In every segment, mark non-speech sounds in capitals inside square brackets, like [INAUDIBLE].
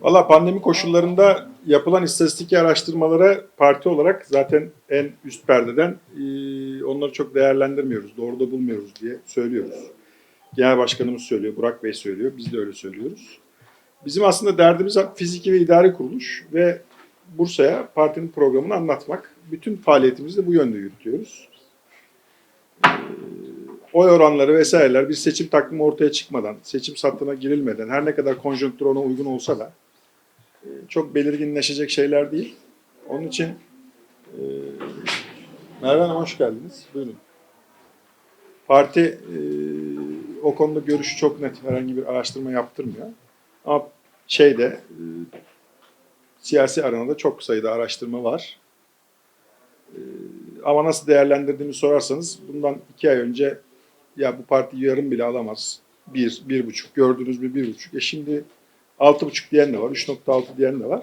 Valla pandemi koşullarında yapılan istatistiki araştırmalara parti olarak zaten en üst perdeden e, onları çok değerlendirmiyoruz, doğru da bulmuyoruz diye söylüyoruz. Genel Başkanımız söylüyor, Burak Bey söylüyor, biz de öyle söylüyoruz. Bizim aslında derdimiz fiziki ve idari kuruluş ve Bursa'ya partinin programını anlatmak. Bütün faaliyetimizi de bu yönde yürütüyoruz. Ee, Oy oranları vesaireler bir seçim takvimi ortaya çıkmadan, seçim sattığına girilmeden her ne kadar konjonktür ona uygun olsa da e, çok belirginleşecek şeyler değil. Onun için e, Merve Hanım hoş geldiniz. Buyurun. Parti e, o konuda görüşü çok net. Herhangi bir araştırma yaptırmıyor. Ama şeyde e, siyasi arenada çok sayıda araştırma var. E, ama nasıl değerlendirdiğimi sorarsanız bundan iki ay önce ya bu parti yarım bile alamaz. Bir, bir buçuk gördünüz mü bir buçuk. E şimdi altı buçuk diyen de var, 3.6 diyen de var.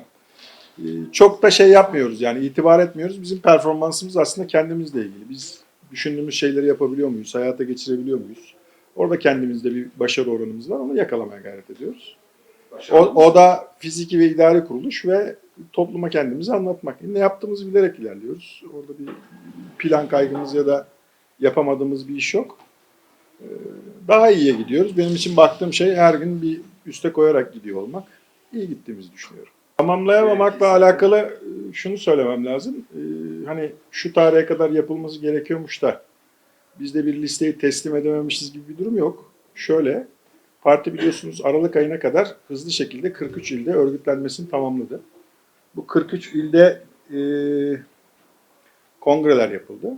E, çok da şey yapmıyoruz yani itibar etmiyoruz. Bizim performansımız aslında kendimizle ilgili. Biz düşündüğümüz şeyleri yapabiliyor muyuz, hayata geçirebiliyor muyuz? Orada kendimizde bir başarı oranımız var, onu yakalamaya gayret ediyoruz. O, o da fiziki ve idari kuruluş ve topluma kendimizi anlatmak. Ne yaptığımızı bilerek ilerliyoruz. Orada bir plan kaygımız ya da yapamadığımız bir iş yok. Ee, Daha iyiye gidiyoruz. Benim için baktığım şey her gün bir üste koyarak gidiyor olmak. İyi gittiğimizi düşünüyorum. Tamamlayamamakla alakalı e, şunu söylemem lazım. Ee, Hani şu tarihe kadar yapılması gerekiyormuş da biz de bir listeyi teslim edememişiz gibi bir durum yok. Şöyle, parti biliyorsunuz Aralık ayına kadar hızlı şekilde 43 ilde örgütlenmesini tamamladı. Bu 43 ilde e, kongreler yapıldı.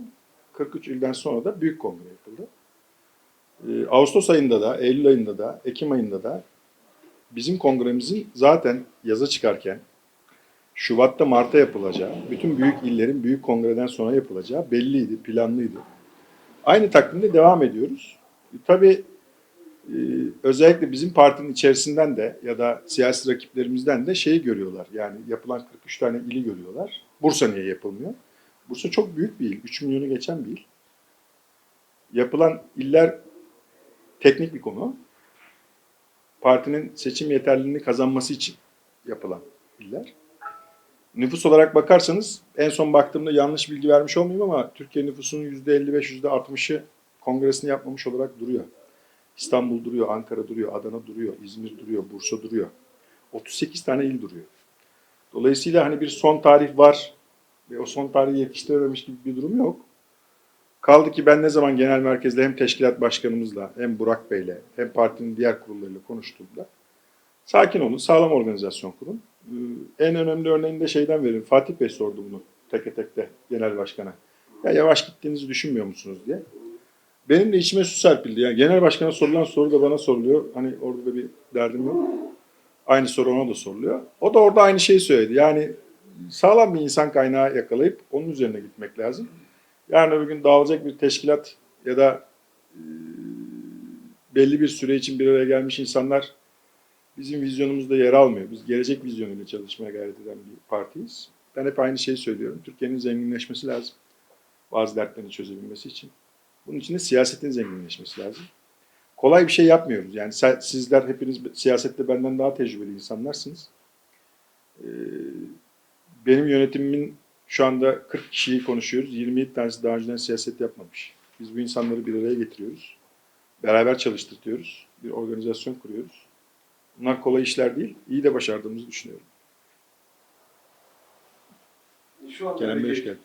43 ilden sonra da büyük kongre yapıldı. E, Ağustos ayında da, Eylül ayında da, Ekim ayında da bizim kongremizin zaten yaza çıkarken Şubat'ta Mart'ta yapılacağı, bütün büyük illerin büyük kongreden sonra yapılacağı belliydi, planlıydı. Aynı takvimde devam ediyoruz. E, tabii e, özellikle bizim partinin içerisinden de ya da siyasi rakiplerimizden de şeyi görüyorlar. Yani yapılan 43 tane ili görüyorlar. Bursa niye yapılmıyor? Bursa çok büyük bir il. 3 milyonu geçen bir il. Yapılan iller teknik bir konu. Partinin seçim yeterliliğini kazanması için yapılan iller. Nüfus olarak bakarsanız en son baktığımda yanlış bilgi vermiş olmayayım ama Türkiye nüfusunun %55, %60'ı kongresini yapmamış olarak duruyor. İstanbul duruyor, Ankara duruyor, Adana duruyor, İzmir duruyor, Bursa duruyor. 38 tane il duruyor. Dolayısıyla hani bir son tarih var ve o son tarihi yetiştirememiş gibi bir durum yok. Kaldı ki ben ne zaman genel merkezde hem teşkilat başkanımızla hem Burak Bey'le hem partinin diğer kurullarıyla konuştuğumda sakin olun, sağlam organizasyon kurun. Ee, En önemli örneğini de şeyden verin. Fatih Bey sordu bunu teke tekte genel başkana. Ya yavaş gittiğinizi düşünmüyor musunuz diye. Benim de içime su serpildi. Yani genel başkana sorulan soru da bana soruluyor. Hani orada da bir derdim yok. Aynı soru ona da soruluyor. O da orada aynı şeyi söyledi. Yani sağlam bir insan kaynağı yakalayıp onun üzerine gitmek lazım. Yarın öbür gün dağılacak bir teşkilat ya da e, belli bir süre için bir araya gelmiş insanlar bizim vizyonumuzda yer almıyor. Biz gelecek vizyonuyla çalışmaya gayret eden bir partiyiz. Ben hep aynı şeyi söylüyorum. Türkiye'nin zenginleşmesi lazım. Bazı dertlerini çözebilmesi için. Bunun için de siyasetin zenginleşmesi lazım. Kolay bir şey yapmıyoruz. Yani sizler hepiniz siyasette benden daha tecrübeli insanlarsınız. Benim yönetimimin şu anda 40 kişiyi konuşuyoruz. 27 tanesi daha önceden siyaset yapmamış. Biz bu insanları bir araya getiriyoruz. Beraber çalıştırtıyoruz. Bir organizasyon kuruyoruz. Bunlar kolay işler değil. İyi de başardığımızı düşünüyorum. Şu anda Kerem Bey hoş geldin.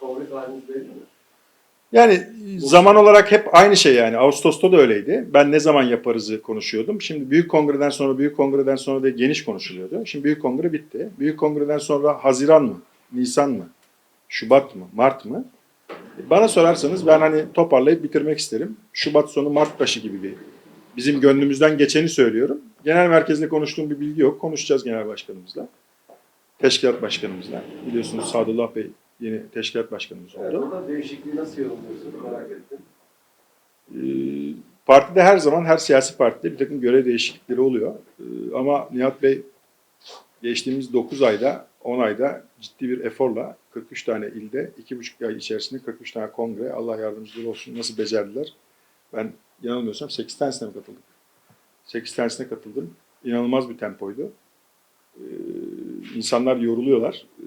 kongre tarihiniz belli mi? Yani zaman olarak hep aynı şey yani. Ağustos'ta da öyleydi. Ben ne zaman yaparızı konuşuyordum. Şimdi büyük kongreden sonra, büyük kongreden sonra da geniş konuşuluyordu. Şimdi büyük kongre bitti. Büyük kongreden sonra Haziran mı? Nisan mı? Şubat mı? Mart mı? Bana sorarsanız ben hani toparlayıp bitirmek isterim. Şubat sonu Mart başı gibi bir bizim gönlümüzden geçeni söylüyorum. Genel merkezinde konuştuğum bir bilgi yok. Konuşacağız genel başkanımızla. Teşkilat başkanımızla. Biliyorsunuz Sadullah Bey yeni teşkilat başkanımız oldu. orada değişikliği nasıl yorumluyorsunuz merak ettim. Ee, Partide her zaman her siyasi partide bir takım görev değişiklikleri oluyor. Ee, Ama Nihat Bey geçtiğimiz 9 ayda 10 ayda ciddi bir eforla 43 tane ilde 2,5 ay içerisinde 43 tane kongre Allah yardımcıları olsun nasıl becerdiler. Ben yanılmıyorsam 8 tanesine mi katıldım? 8 tanesine katıldım. İnanılmaz bir tempoydu. insanlar yoruluyorlar. E,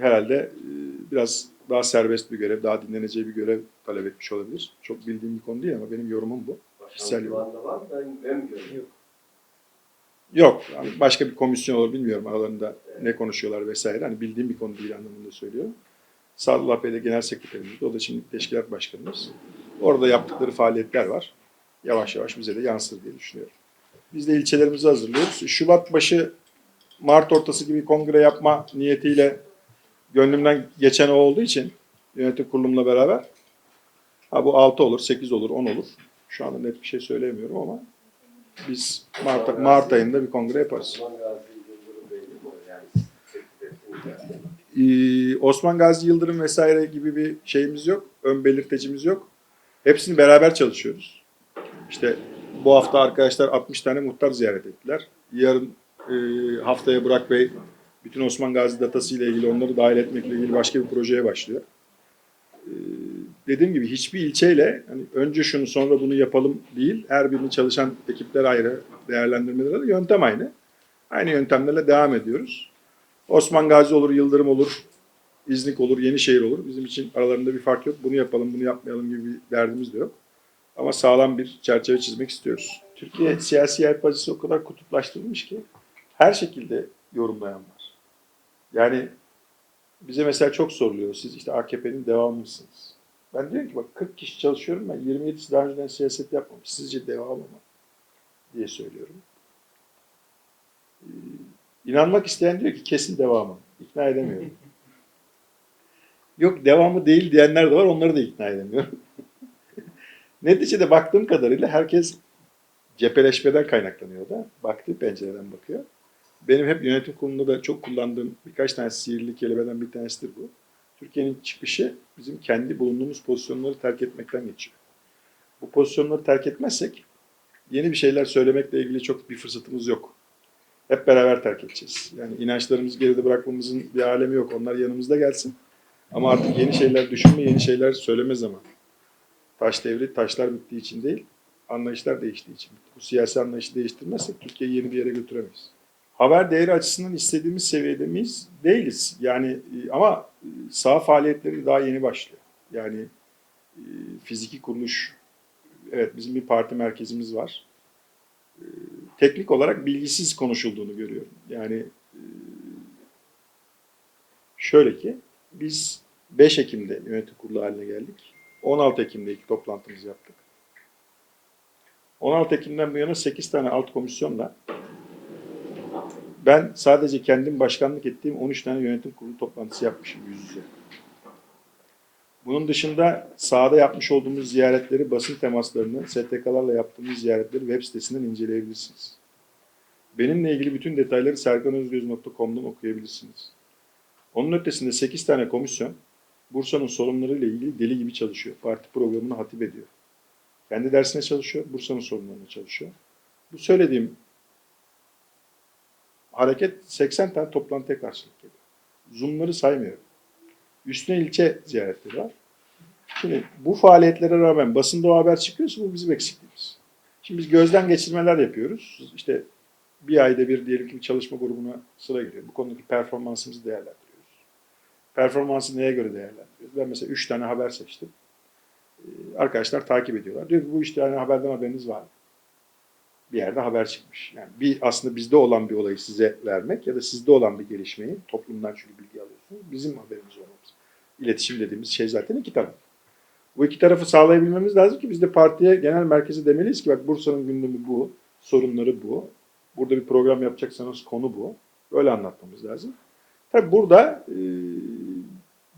herhalde e, biraz daha serbest bir görev, daha dinleneceği bir görev talep etmiş olabilir. Çok bildiğim bir konu değil ama benim yorumum bu. Başkanlık var mı? Ben, ben mi görüyorum? Yok. yani başka bir komisyon olur bilmiyorum aralarında ne konuşuyorlar vesaire. Hani bildiğim bir konu değil anlamında söylüyorum. Sadullah Bey de genel sekreterimiz. O da şimdi teşkilat başkanımız. Orada yaptıkları faaliyetler var. Yavaş yavaş bize de yansır diye düşünüyorum. Biz de ilçelerimizi hazırlıyoruz. Şubat başı Mart ortası gibi kongre yapma niyetiyle gönlümden geçen o olduğu için yönetim kurulumla beraber ha bu 6 olur, 8 olur, 10 olur. Şu anda net bir şey söyleyemiyorum ama biz Mart, Mart ayında bir kongre yaparız. Ee, Osman Gazi Yıldırım vesaire gibi bir şeyimiz yok. Ön belirtecimiz yok. Hepsini beraber çalışıyoruz. İşte bu hafta arkadaşlar 60 tane muhtar ziyaret ettiler. Yarın e, haftaya Burak Bey bütün Osman Gazi datası ile ilgili onları dahil etmekle ilgili başka bir projeye başlıyor. Ee, dediğim gibi hiçbir ilçeyle hani önce şunu sonra bunu yapalım değil. Her birinin çalışan ekipler ayrı, değerlendirmeleri de yöntem aynı. Aynı yöntemlerle devam ediyoruz. Osman Gazi olur, Yıldırım olur, İznik olur, Yenişehir olur. Bizim için aralarında bir fark yok. Bunu yapalım, bunu yapmayalım gibi bir derdimiz de yok. Ama sağlam bir çerçeve çizmek istiyoruz. Türkiye siyasi yelpazesi o kadar kutuplaştırılmış ki her şekilde yorumlayan var. Yani bize mesela çok soruluyor. Siz işte AKP'nin devamı mısınız? Ben diyorum ki bak 40 kişi çalışıyorum ben 27'si daha önceden siyaset yapmamış. Sizce devamı mı? diye söylüyorum. Ee, İnanmak isteyen diyor ki kesin devamı. İkna edemiyorum. [LAUGHS] Yok devamı değil diyenler de var onları da ikna edemiyorum. [LAUGHS] Neticede baktığım kadarıyla herkes cepheleşmeden kaynaklanıyor da. Baktığı pencereden bakıyor. Benim hep yönetim kurulunda da çok kullandığım birkaç tane sihirli kelimeden bir tanesidir bu. Türkiye'nin çıkışı bizim kendi bulunduğumuz pozisyonları terk etmekten geçiyor. Bu pozisyonları terk etmezsek yeni bir şeyler söylemekle ilgili çok bir fırsatımız yok. Hep beraber terk edeceğiz. Yani inançlarımızı geride bırakmamızın bir alemi yok. Onlar yanımızda gelsin. Ama artık yeni şeyler düşünme, yeni şeyler söyleme zamanı. Taş devri taşlar bittiği için değil, anlayışlar değiştiği için. Bu siyasi anlayışı değiştirmezsek Türkiye'yi yeni bir yere götüremeyiz. Haber değeri açısından istediğimiz seviyede miyiz? Değiliz. Yani e, ama e, saha faaliyetleri daha yeni başlıyor. Yani e, fiziki kuruluş, evet bizim bir parti merkezimiz var. Teknik olarak bilgisiz konuşulduğunu görüyorum. Yani şöyle ki biz 5 Ekim'de yönetim kurulu haline geldik. 16 Ekim'de ilk toplantımızı yaptık. 16 Ekim'den bu yana 8 tane alt komisyonla ben sadece kendim başkanlık ettiğim 13 tane yönetim kurulu toplantısı yapmışım yüz yüze. Bunun dışında sahada yapmış olduğumuz ziyaretleri, basın temaslarını, STK'larla yaptığımız ziyaretleri web sitesinden inceleyebilirsiniz. Benimle ilgili bütün detayları serkanözgöz.com'dan okuyabilirsiniz. Onun ötesinde 8 tane komisyon Bursa'nın sorunlarıyla ilgili deli gibi çalışıyor. Parti programını hatip ediyor. Kendi dersine çalışıyor, Bursa'nın sorunlarına çalışıyor. Bu söylediğim hareket 80 tane toplantıya karşılık geliyor. Zoom'ları saymıyorum. Üstüne ilçe ziyaretleri var. Şimdi bu faaliyetlere rağmen basında o haber çıkıyorsa bu bizim eksikliğimiz. Şimdi biz gözden geçirmeler yapıyoruz. İşte bir ayda bir diyelim ki bir çalışma grubuna sıra giriyor. Bu konudaki performansımızı değerlendiriyoruz. Performansı neye göre değerlendiriyoruz? Ben mesela 3 tane haber seçtim. Ee, Arkadaşlar takip ediyorlar. Diyor ki bu 3 tane haberden haberiniz var mı? Bir yerde haber çıkmış. Yani bir aslında bizde olan bir olayı size vermek ya da sizde olan bir gelişmeyi toplumdan çünkü bilgi alıyorsunuz. Bizim haberimiz olmamız. İletişim dediğimiz şey zaten iki taraf. Bu iki tarafı sağlayabilmemiz lazım ki biz de partiye genel merkezi demeliyiz ki bak Bursa'nın gündemi bu, sorunları bu. Burada bir program yapacaksanız konu bu. Böyle anlatmamız lazım. Tabii burada e,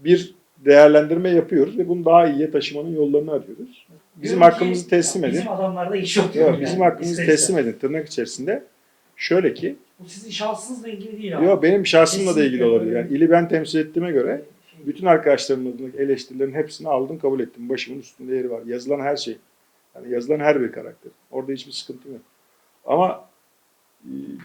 bir değerlendirme yapıyoruz ve bunu daha iyiye taşımanın yollarını arıyoruz. Bizim Diyorum ki, hakkımızı teslim edin. Bizim adamlarda iş yok. Yok, diyorum bizim yani. hakkımızı İster teslim edin tırnak içerisinde. Şöyle ki, Bu sizin şahsınızla ilgili değil abi. yok benim şahsımla da ilgili olabilir. Yani ili ben temsil ettiğime göre bütün arkadaşlarımın adındaki eleştirilerin hepsini aldım kabul ettim. Başımın üstünde yeri var. Yazılan her şey. Yani yazılan her bir karakter. Orada hiçbir sıkıntım yok. Ama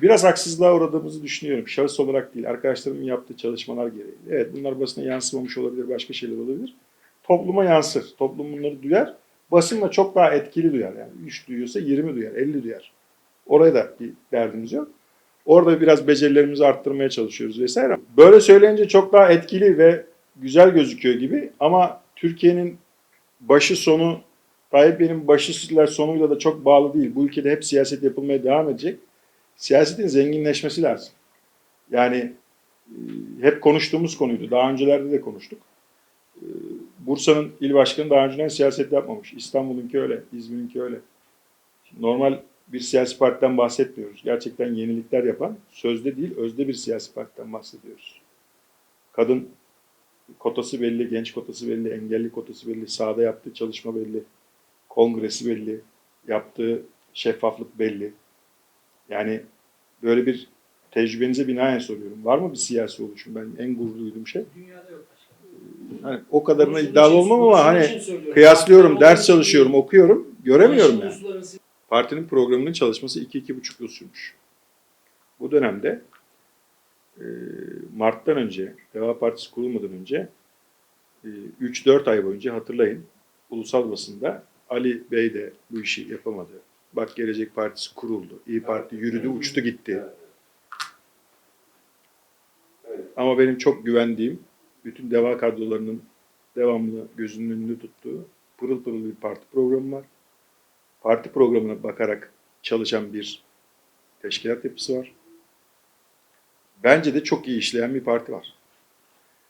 biraz haksızlığa uğradığımızı düşünüyorum. Şahıs olarak değil, arkadaşlarımın yaptığı çalışmalar gereği. Evet bunlar basına yansımamış olabilir, başka şeyler olabilir. Topluma yansır. Toplum bunları duyar. Basınla çok daha etkili duyar. Yani 3 duyuyorsa 20 duyar, 50 duyar. Oraya da bir derdimiz yok. Orada biraz becerilerimizi arttırmaya çalışıyoruz vesaire. Böyle söyleyince çok daha etkili ve güzel gözüküyor gibi ama Türkiye'nin başı sonu Tayyip Bey'in başı sonuyla da çok bağlı değil. Bu ülkede hep siyaset yapılmaya devam edecek. Siyasetin zenginleşmesi lazım. Yani e, hep konuştuğumuz konuydu. Daha öncelerde de konuştuk. E, Bursa'nın il başkanı daha önceden siyaset yapmamış. İstanbul'unki öyle, İzmir'inki öyle. Normal bir siyasi partiden bahsetmiyoruz. Gerçekten yenilikler yapan, sözde değil, özde bir siyasi partiden bahsediyoruz. Kadın kotası belli, genç kotası belli, engelli kotası belli, sahada yaptığı çalışma belli, kongresi belli, yaptığı şeffaflık belli. Yani böyle bir tecrübenize binaen soruyorum. Var mı bir siyasi oluşum? Ben en gurur duyduğum şey. Dünyada yok. Hani o kadarına iddialı için- olmam ama hani kıyaslıyorum, ders çalışıyorum, için okuyorum. Göremiyorum yani. Uluslararası Partinin programının çalışması 2-2,5 yıl sürmüş. Bu dönemde e, Mart'tan önce, Deva Partisi kurulmadan önce e, 3-4 ay boyunca hatırlayın ulusal basında Ali Bey de bu işi yapamadı. Bak Gelecek Partisi kuruldu. İyi Parti yürüdü, uçtu gitti. Ama benim çok güvendiğim, bütün deva kadrolarının devamlı gözünün önünde tuttuğu pırıl pırıl bir parti programı var. Parti programına bakarak çalışan bir teşkilat yapısı var. Bence de çok iyi işleyen bir parti var.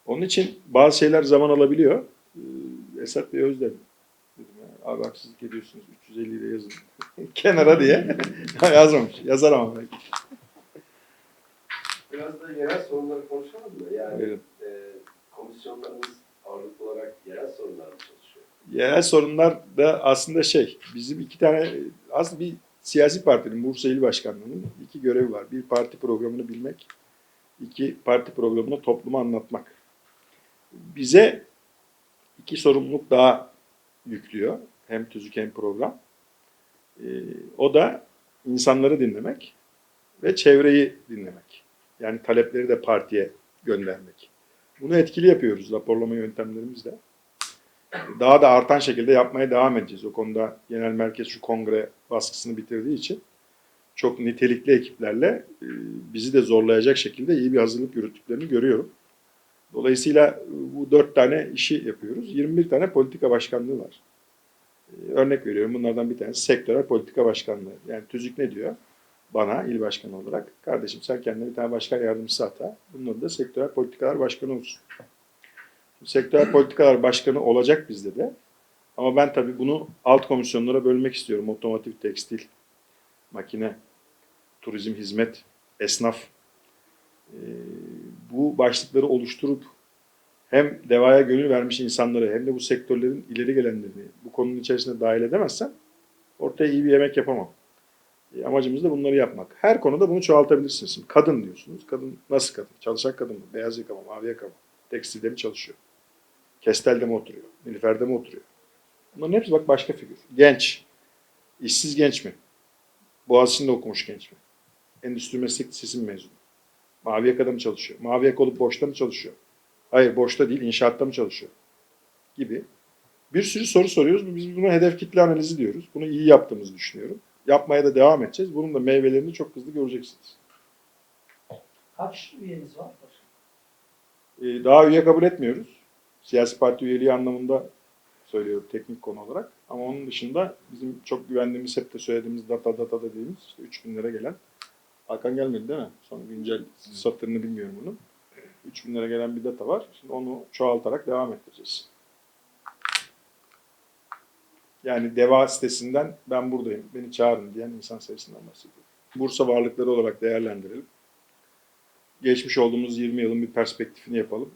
Onun için bazı şeyler zaman alabiliyor. Ee, Esat Bey Özden abi haksızlık ediyorsunuz 350 ile yazın [LAUGHS] kenara diye [LAUGHS] yazmamış. Yazar ama belki. Biraz da yerel sorunları konuşalım mı? Yani Buyurun. e, komisyonlarımız ağırlıklı olarak yerel sorunlar mı çalışıyor? Yerel sorunlar da aslında şey, bizim iki tane, aslında bir siyasi partinin, Bursa İl Başkanlığı'nın iki görevi var. Bir parti programını bilmek, iki parti programını topluma anlatmak. Bize iki sorumluluk daha yüklüyor. Hem tüzük hem program. Ee, o da insanları dinlemek ve çevreyi dinlemek. Yani talepleri de partiye göndermek. Bunu etkili yapıyoruz raporlama yöntemlerimizle daha da artan şekilde yapmaya devam edeceğiz. O konuda genel merkez şu kongre baskısını bitirdiği için çok nitelikli ekiplerle e, bizi de zorlayacak şekilde iyi bir hazırlık yürüttüklerini görüyorum. Dolayısıyla e, bu dört tane işi yapıyoruz. 21 tane politika başkanlığı var. E, Örnek veriyorum bunlardan bir tanesi sektörel politika başkanlığı. Yani TÜZÜK ne diyor? Bana il başkanı olarak kardeşim sen kendine bir tane başkan yardımcısı ata. Bunun da sektörel politikalar başkanı olsun. Sektörel politikalar başkanı olacak bizde de. Ama ben tabii bunu alt komisyonlara bölmek istiyorum. Otomotiv, tekstil, makine, turizm, hizmet, esnaf. Ee, bu başlıkları oluşturup hem devaya gönül vermiş insanları hem de bu sektörlerin ileri gelenlerini bu konunun içerisine dahil edemezsem ortaya iyi bir yemek yapamam. E, amacımız da bunları yapmak. Her konuda bunu çoğaltabilirsiniz. Şimdi kadın diyorsunuz. Kadın nasıl kadın? Çalışan kadın mı? Beyaz yaka mı? Mavi yaka mı? Tekstilde mi çalışıyor? Kestel'de mi oturuyor? Nilüfer'de mi oturuyor? Bunların hepsi bak başka figür. Genç. İşsiz genç mi? Boğaziçi'nde okumuş genç mi? Endüstri Meslek Lisesi mi mezun? Mavi yakada mı çalışıyor? Mavi yaka olup boşta mı çalışıyor? Hayır boşta değil inşaatta mı çalışıyor? Gibi. Bir sürü soru soruyoruz. Biz buna hedef kitle analizi diyoruz. Bunu iyi yaptığımızı düşünüyorum. Yapmaya da devam edeceğiz. Bunun da meyvelerini çok hızlı göreceksiniz. kaç üyeniz var? Ee, daha üye kabul etmiyoruz. Siyasi parti üyeliği anlamında söylüyorum teknik konu olarak. Ama onun dışında bizim çok güvendiğimiz, hep de söylediğimiz data data dediğimiz işte 3000 lira gelen Hakan gelmedi değil mi? Son güncel satırını bilmiyorum bunun. 3000 lira gelen bir data var. Şimdi onu çoğaltarak devam ettireceğiz. Yani DEVA sitesinden ben buradayım, beni çağırın diyen insan sayısından bahsediyorum. Bursa varlıkları olarak değerlendirelim. Geçmiş olduğumuz 20 yılın bir perspektifini yapalım.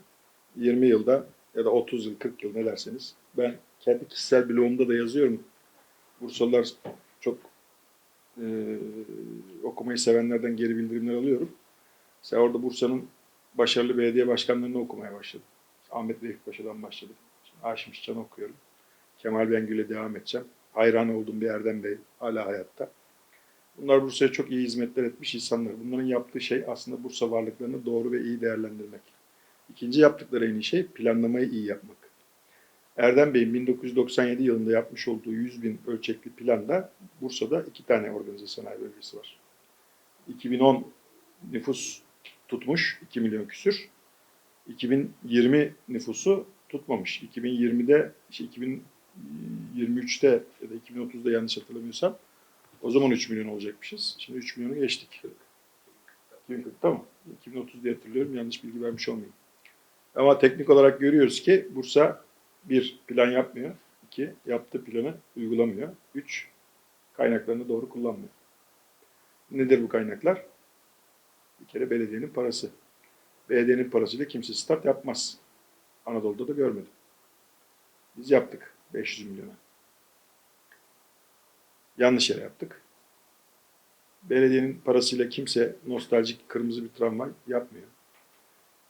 20 yılda ya da 30 yıl, 40 yıl ne derseniz. Ben kendi kişisel blogumda da yazıyorum. Bursalılar çok e, okumayı sevenlerden geri bildirimler alıyorum. Mesela orada Bursa'nın başarılı belediye başkanlarını okumaya başladım. Ahmet Vehbi başladım. Şimdi Haşim Şişcan'ı okuyorum. Kemal Bengül'e devam edeceğim. Hayran olduğum bir Erdem Bey hala hayatta. Bunlar Bursa'ya çok iyi hizmetler etmiş insanlar. Bunların yaptığı şey aslında Bursa varlıklarını doğru ve iyi değerlendirmek. İkinci yaptıkları en iyi şey planlamayı iyi yapmak. Erdem Bey'in 1997 yılında yapmış olduğu 100 bin ölçekli planda Bursa'da iki tane organize sanayi bölgesi var. 2010 nüfus tutmuş 2 milyon küsür. 2020 nüfusu tutmamış. 2020'de, işte 2023'te ya da 2030'da yanlış hatırlamıyorsam o zaman 3 milyon olacakmışız. Şimdi 3 milyonu geçtik. 2040 tamam. 2030 diye hatırlıyorum. Yanlış bilgi vermiş olmayayım. Ama teknik olarak görüyoruz ki Bursa bir plan yapmıyor. iki yaptığı planı uygulamıyor. Üç kaynaklarını doğru kullanmıyor. Nedir bu kaynaklar? Bir kere belediyenin parası. Belediyenin parasıyla kimse start yapmaz. Anadolu'da da görmedim. Biz yaptık 500 milyona. Yanlış yere yaptık. Belediyenin parasıyla kimse nostaljik kırmızı bir tramvay yapmıyor.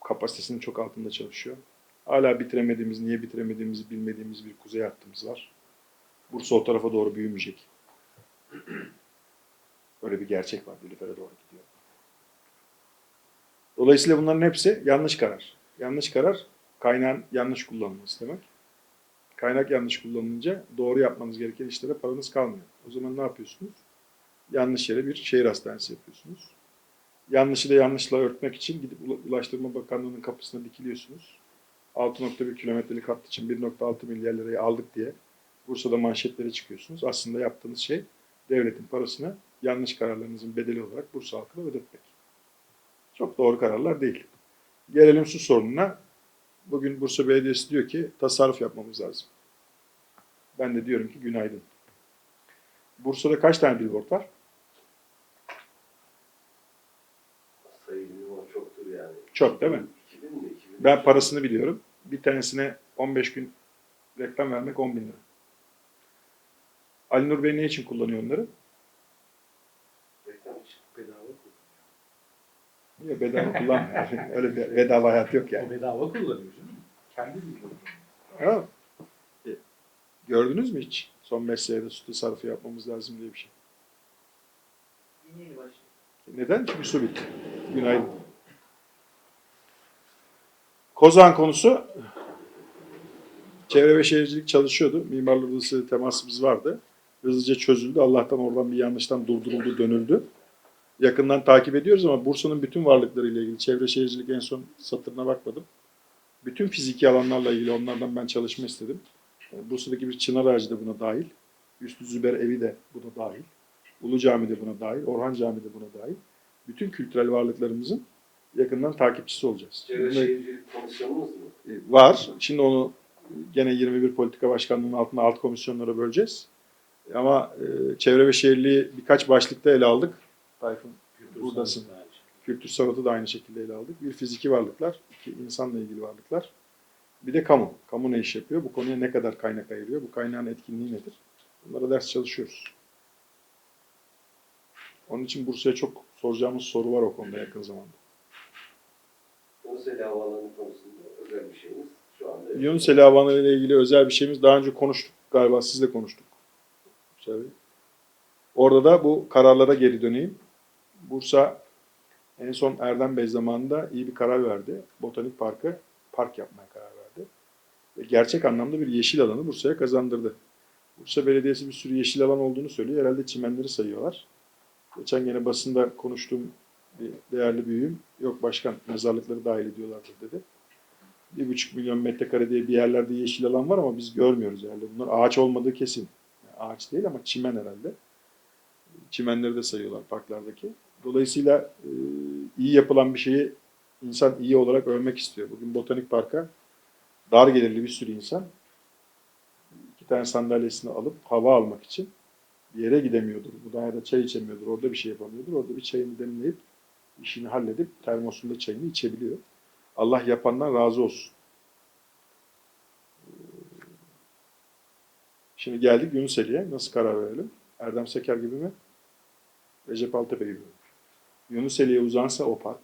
Kapasitesinin çok altında çalışıyor. Hala bitiremediğimiz, niye bitiremediğimizi bilmediğimiz bir kuzey hattımız var. Bursa o tarafa doğru büyümeyecek. [CLEARS THROAT] Böyle bir gerçek var. Nilüfer'e doğru gidiyor. Dolayısıyla bunların hepsi yanlış karar. Yanlış karar kaynağın yanlış kullanılması demek. Kaynak yanlış kullanılınca doğru yapmanız gereken işlere paranız kalmıyor. O zaman ne yapıyorsunuz? Yanlış yere bir şehir hastanesi yapıyorsunuz. Yanlışı da yanlışla örtmek için gidip Ula- Ulaştırma Bakanlığı'nın kapısına dikiliyorsunuz. 6.1 kilometrelik hat için 1.6 milyar lirayı aldık diye Bursa'da manşetlere çıkıyorsunuz. Aslında yaptığınız şey devletin parasını yanlış kararlarınızın bedeli olarak Bursa halkına ödetmek. Çok doğru kararlar değil. Gelelim su sorununa. Bugün Bursa Belediyesi diyor ki tasarruf yapmamız lazım. Ben de diyorum ki günaydın. Bursa'da kaç tane billboard var? Sayı ama çoktur yani. Çok değil mi? 2000 mi? 2000 Ben parasını biliyorum. Bir tanesine 15 gün reklam vermek 10 bin lira. Ali Nur Bey ne için kullanıyor onları? Reklam için bedava kullanıyor. Niye bedava kullanmıyor? [LAUGHS] Öyle bir bedava hayat yok O yani. bedava kullanıyor canım. Kendi bilmiyorum. Ha? E, Gördünüz mü hiç? Son 5 senede su tasarrufu yapmamız lazım diye bir şey. Yeni başladı. Neden? Çünkü su bitti. Günaydın. Kozan konusu çevre ve şehircilik çalışıyordu. Odası temasımız vardı. Hızlıca çözüldü. Allah'tan oradan bir yanlıştan durduruldu, dönüldü. Yakından takip ediyoruz ama Bursa'nın bütün varlıklarıyla ilgili çevre şehircilik en son satırına bakmadım. Bütün fiziki alanlarla ilgili onlardan ben çalışma istedim. Yani Bursa'daki bir çınar ağacı da buna dahil. Üstü Züber evi de buna dahil. Ulu Cami de buna dahil. Orhan Cami de buna dahil. Bütün kültürel varlıklarımızın yakından takipçisi olacağız. Çevre Şehircilik Komisyonumuz mu? e, var. Şimdi onu gene 21 Politika Başkanlığı'nın altında alt komisyonlara böleceğiz. Ama e, çevre ve şehirliği birkaç başlıkta ele aldık. Tayfun Kültür Buradasın. sanatı kültür sanatı da aynı şekilde ele aldık. Bir fiziki varlıklar, iki insanla ilgili varlıklar. Bir de kamu. Kamu ne iş yapıyor? Bu konuya ne kadar kaynak ayırıyor? Bu kaynağın etkinliği nedir? Bunlara ders çalışıyoruz. Onun için Bursa'ya çok soracağımız soru var o konuda yakın zamanda. Yunuseli Havaalanı konusunda özel bir şeyimiz şu anda. yok. Yunuseli Havaalanı ile ilgili özel bir şeyimiz daha önce konuştuk. Galiba sizle konuştuk. Orada da bu kararlara geri döneyim. Bursa en son Erdem Bey zamanında iyi bir karar verdi. Botanik Parkı park yapmaya karar verdi. Ve gerçek anlamda bir yeşil alanı Bursa'ya kazandırdı. Bursa Belediyesi bir sürü yeşil alan olduğunu söylüyor. Herhalde çimenleri sayıyorlar. Geçen gene basında konuştuğum bir değerli büyüğüm, yok başkan mezarlıkları dahil ediyorlardır dedi. Bir buçuk milyon metrekare diye bir yerlerde yeşil alan var ama biz görmüyoruz herhalde. Bunlar ağaç olmadığı kesin. Yani ağaç değil ama çimen herhalde. Çimenleri de sayıyorlar parklardaki. Dolayısıyla e, iyi yapılan bir şeyi insan iyi olarak övmek istiyor. Bugün Botanik Park'a dar gelirli bir sürü insan iki tane sandalyesini alıp hava almak için bir yere gidemiyordur. Bu da ya da çay içemiyordur. Orada bir şey yapamıyordur. Orada bir çayını demleyip işini halledip termosunda çayını içebiliyor. Allah yapandan razı olsun. Ee, Şimdi geldik Yunuseli'ye. Nasıl karar verelim? Erdem Seker gibi mi? Recep Altepe gibi mi? Yunuseli'ye uzansa o park,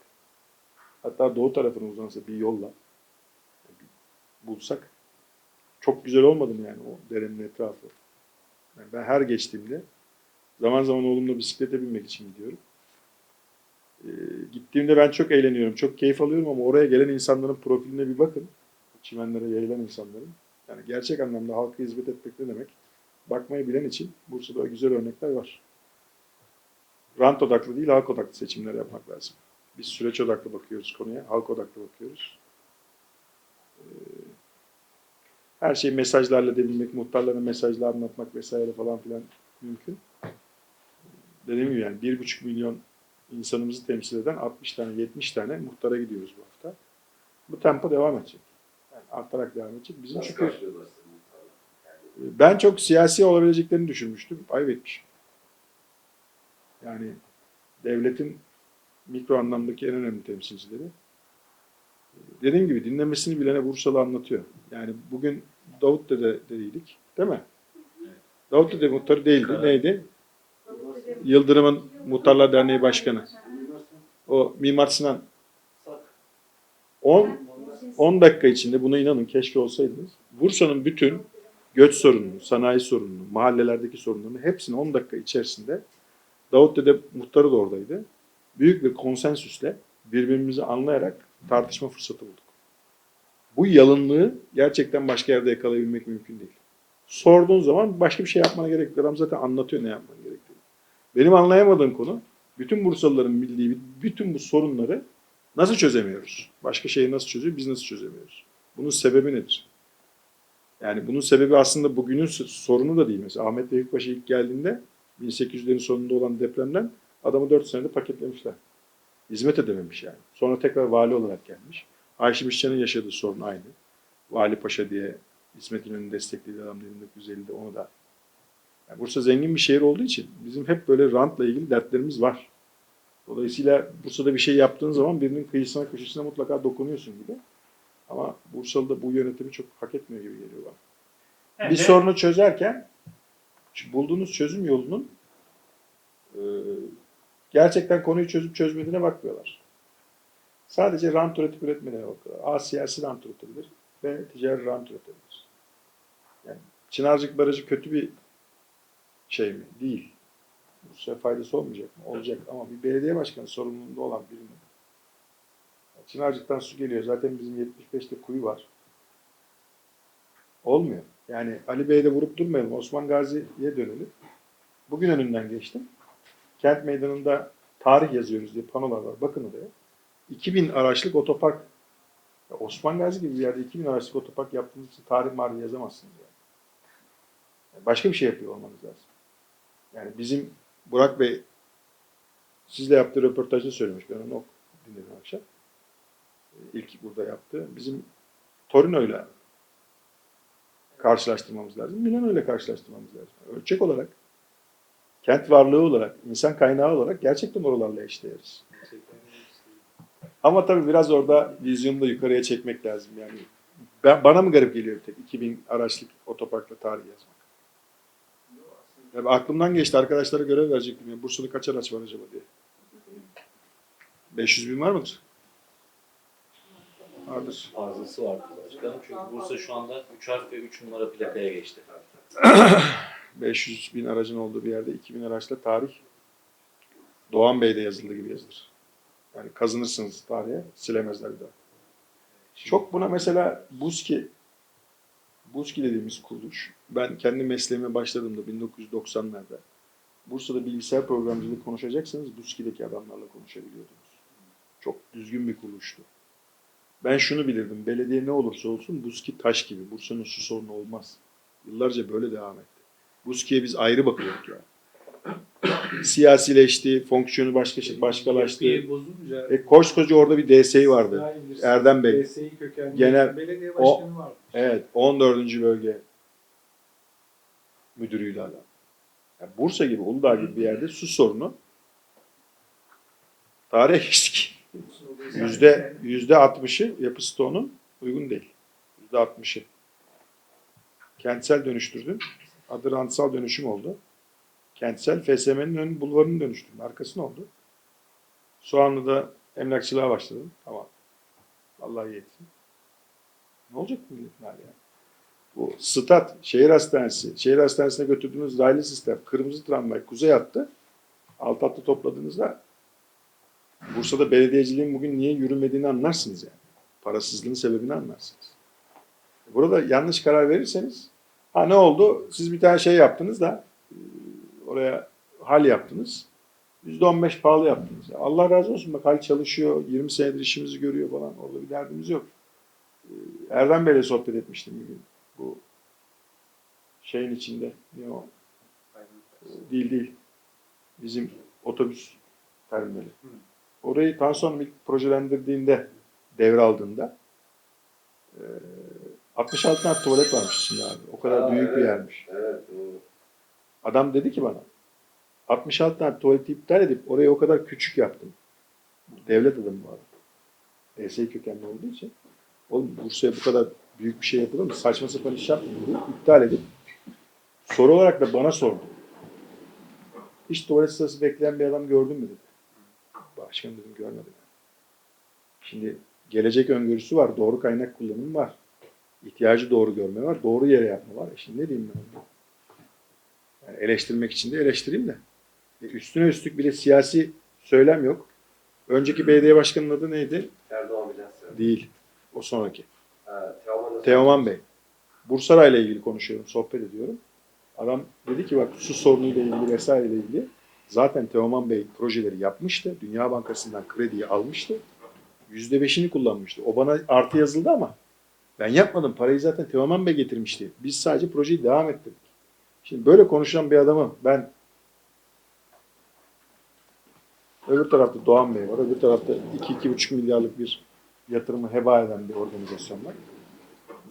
hatta doğu tarafına uzansa bir yolla bulsak çok güzel olmadı mı yani o derenin etrafı? Yani ben her geçtiğimde zaman zaman oğlumla bisiklete binmek için gidiyorum. Ee, gittiğimde ben çok eğleniyorum, çok keyif alıyorum ama oraya gelen insanların profiline bir bakın. Çimenlere yayılan insanların. Yani gerçek anlamda halka hizmet etmek ne demek? Bakmayı bilen için Bursa'da güzel örnekler var. Rant odaklı değil, halk odaklı seçimler yapmak lazım. Biz süreç odaklı bakıyoruz konuya, halk odaklı bakıyoruz. Ee, Her şeyi mesajlarla edebilmek, muhtarlara mesajla anlatmak vesaire falan filan mümkün. Dediğim gibi yani bir buçuk milyon insanımızı temsil eden 60 tane, 70 tane muhtara gidiyoruz bu hafta. Bu tempo devam edecek. Yani artarak devam edecek. Bizim Nasıl çünkü ben çok siyasi olabileceklerini düşünmüştüm. Ayıp etmişim. Yani devletin mikro anlamdaki en önemli temsilcileri. Dediğim gibi dinlemesini bilene Bursalı anlatıyor. Yani bugün Davut Dede dediydik. Değil mi? Davut Dede muhtarı değildi. Karar. Neydi? Yıldırım'ın Muhtarlar Derneği Başkanı. O Mimar Sinan. 10 10 dakika içinde buna inanın keşke olsaydınız. Bursa'nın bütün göç sorununu, sanayi sorununu, mahallelerdeki sorunlarını hepsini 10 dakika içerisinde Davut Dede muhtarı da oradaydı. Büyük bir konsensüsle birbirimizi anlayarak tartışma fırsatı bulduk. Bu yalınlığı gerçekten başka yerde yakalayabilmek mümkün değil. Sorduğun zaman başka bir şey yapmana gerek yok. Adam zaten anlatıyor ne yapman gerektiğini. Benim anlayamadığım konu bütün Bursalıların bildiği bütün bu sorunları nasıl çözemiyoruz? Başka şeyi nasıl çözüyor, biz nasıl çözemiyoruz? Bunun sebebi nedir? Yani bunun sebebi aslında bugünün sorunu da değil. Mesela Ahmet Vefik Paşa ilk geldiğinde 1800'lerin sonunda olan depremden adamı 4 senede paketlemişler. Hizmet edememiş yani. Sonra tekrar vali olarak gelmiş. Ayşe Mişçen'in yaşadığı sorun aynı. Vali Paşa diye İsmet İnönü'nün desteklediği adam 1950'de onu da. Yani Bursa zengin bir şehir olduğu için bizim hep böyle rantla ilgili dertlerimiz var. Dolayısıyla Bursa'da bir şey yaptığın zaman birinin kıyısına köşesine mutlaka dokunuyorsun gibi. Ama Bursalı da bu yönetimi çok hak etmiyor gibi geliyor bana. Bir sorunu çözerken bulduğunuz çözüm yolunun e, gerçekten konuyu çözüp çözmediğine bakmıyorlar. Sadece rant üretip üretmediğine bakıyorlar. A siyasi rant üretebilir ve ticari rant üretebilir. Yani Çınarcık Barajı kötü bir şey mi? Değil. Bursa'ya faydası olmayacak mı? Olacak ama bir belediye başkanı sorumluluğunda olan birinin Çınarcık'tan su geliyor. Zaten bizim 75'te kuyu var. Olmuyor. Yani Ali Bey'e de vurup durmayalım. Osman Gazi'ye dönelim. Bugün önünden geçtim. Kent meydanında tarih yazıyoruz diye panolar var. Bakın oraya. 2000 araçlık otopark. Osman Gazi gibi bir yerde 2000 araçlık otopark yaptığınız için tarih marih yazamazsınız yani. Başka bir şey yapıyor olmanız lazım. Yani bizim Burak Bey sizle yaptığı röportajda söylemiş. Ben onu dinledim akşam. İlk burada yaptı. Bizim Torino'yla karşılaştırmamız lazım. Milano'yla karşılaştırmamız lazım. Ölçek olarak, kent varlığı olarak, insan kaynağı olarak gerçekten oralarla eşdeğeriz. Ama tabii biraz orada vizyonu da yukarıya çekmek lazım. Yani ben, bana mı garip geliyor bir tek 2000 araçlık otoparkla tarih yazmak? Ya aklımdan geçti arkadaşlara görev verecektim. Ya. Bursa'da kaç araç var acaba diye. 500 bin var mıdır? Vardır. Fazlası vardı başkanım. Çünkü Bursa şu anda 3 harf ve 3 numara plakaya geçti. [COUGHS] 500 bin aracın olduğu bir yerde 2000 araçla tarih Doğan Bey'de yazıldığı gibi yazılır. Yani kazınırsınız tarihe silemezler bir daha. Çok buna mesela Buzki Buzki dediğimiz kuruluş. Ben kendi mesleğime başladığımda 1990'larda Bursa'da bilgisayar programcılığı konuşacaksanız Buzki'deki adamlarla konuşabiliyordunuz. Çok düzgün bir kuruluştu. Ben şunu bilirdim. Belediye ne olursa olsun Buzki taş gibi. Bursa'nın su sorunu olmaz. Yıllarca böyle devam etti. Buzki'ye biz ayrı bakıyorduk yani. [COUGHS] Siyasileşti, fonksiyonu başka başkalaştı. Yapıyı bozunca E, koskoca orada bir DSİ vardı. Erdem Bey. DSİ kökenli Genel- belediye o- başkanı vardı. Evet, 14. bölge müdürüydü adam. Yani Bursa gibi, Uludağ gibi bir yerde su sorunu tarihe geçtik. Yüzde, yüzde 60'ı yapı stoğunun uygun değil. Yüzde 60'ı. Kentsel dönüştürdüm. Adı rantsal dönüşüm oldu. Kentsel FSM'nin ön bulvarını dönüştürdüm. Arkası ne oldu? Soğanlı'da emlakçılığa başladım. Tamam. Allah yetsin. Ne olacak bu milletin hali? Bu stat, şehir hastanesi, şehir hastanesine götürdüğünüz raylı sistem, kırmızı tramvay, kuzey hattı, alt hattı topladığınızda Bursa'da belediyeciliğin bugün niye yürümediğini anlarsınız yani. Parasızlığın sebebini anlarsınız. Burada yanlış karar verirseniz, ha ne oldu? Siz bir tane şey yaptınız da e, oraya hal yaptınız. %15 pahalı yaptınız. Ya Allah razı olsun bak Halil çalışıyor, 20 senedir işimizi görüyor falan. Orada bir derdimiz yok. Ee, Erdem Bey'le sohbet etmiştim bir gün. Bu şeyin içinde. Ne o? Değil değil. Bizim otobüs terminali. Orayı Tansu ilk projelendirdiğinde, devraldığında e, 66 tane tuvalet varmış içinde abi. O kadar Aa, büyük bir evet. yermiş. Evet doğru. Adam dedi ki bana 66 tane tuvaleti iptal edip orayı o kadar küçük yaptım. Devlet adamı bu adam. ESE kökenli olduğu için. Oğlum Bursa'ya bu kadar büyük bir şey yapılır mı? Saçma sapan iş dedi. İptal edip soru olarak da bana sordu. Hiç tuvalet sırası bekleyen bir adam gördün mü dedi. Başkanım dedim görmedim. Şimdi gelecek öngörüsü var. Doğru kaynak kullanımı var. İhtiyacı doğru görme var. Doğru yere yapma var. E şimdi ne diyeyim ben? Yani eleştirmek için de eleştireyim de. E üstüne üstlük bile siyasi söylem yok. Önceki belediye başkanının adı neydi? Erdoğan Bilansın. Değil. O sonraki. Teoman Teoman Bey. Bursaray'la ilgili konuşuyorum, sohbet ediyorum. Adam dedi ki bak su sorunuyla ilgili vesaireyle ilgili zaten Teoman Bey projeleri yapmıştı. Dünya Bankası'ndan krediyi almıştı. Yüzde beşini kullanmıştı. O bana artı yazıldı ama ben yapmadım. Parayı zaten Teoman Bey getirmişti. Biz sadece projeyi devam ettirdik. Şimdi böyle konuşan bir adamı ben öbür tarafta Doğan Bey var. Öbür tarafta 2-2,5 milyarlık bir yatırımı heba eden bir organizasyon var.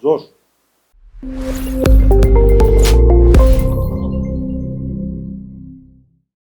Zor.